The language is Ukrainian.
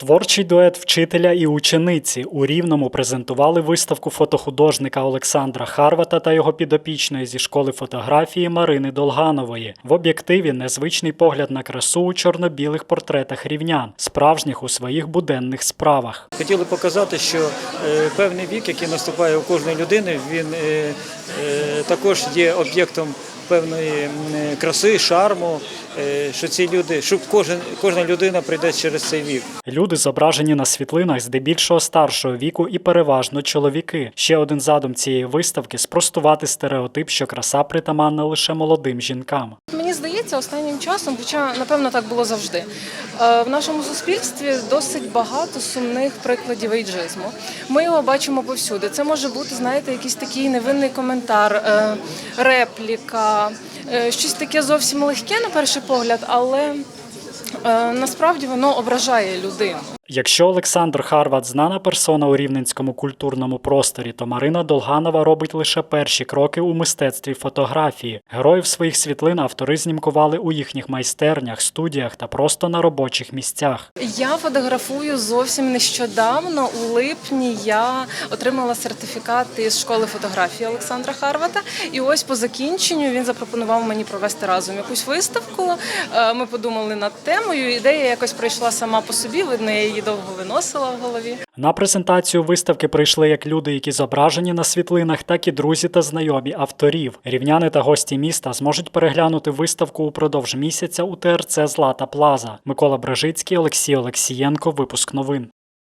Творчий дует вчителя і учениці у Рівному презентували виставку фотохудожника Олександра Харвата та його підопічної зі школи фотографії Марини Долганової. В об'єктиві незвичний погляд на красу у чорно-білих портретах рівнян, справжніх у своїх буденних справах. Хотіли показати, що е, певний вік, який наступає у кожної людини, він е, е, також є об'єктом певної краси, шарму. Е, що ці люди, щоб кожен, кожна людина прийде через цей вік. Люди зображені на світлинах здебільшого старшого віку і переважно чоловіки. Ще один задум цієї виставки спростувати стереотип, що краса притаманна лише молодим жінкам. Мені здається, останнім часом, хоча напевно так було завжди, е, в нашому суспільстві досить багато сумних прикладів ейджизму. Ми його бачимо повсюди. Це може бути, знаєте, якийсь такий невинний коментар, е, репліка, е, щось таке зовсім легке на перший погляд, але насправді воно ображає людину. Якщо Олександр Харват знана персона у рівненському культурному просторі, то Марина Долганова робить лише перші кроки у мистецтві фотографії. Героїв своїх світлин автори знімкували у їхніх майстернях, студіях та просто на робочих місцях. Я фотографую зовсім нещодавно. У липні я отримала сертифікат із школи фотографії Олександра Харвата. І ось по закінченню він запропонував мені провести разом якусь виставку. Е, Ми подумали над темою. Ідея якось прийшла сама по собі. Видно, я її довго виносила в голові. На презентацію виставки прийшли як люди, які зображені на світлинах, так і друзі та знайомі авторів. Рівняни та гості міста зможуть переглянути виставку упродовж місяця у ТРЦ Злата Плаза. Микола Бражицький, Олексій Олексієнко. Випуск новин.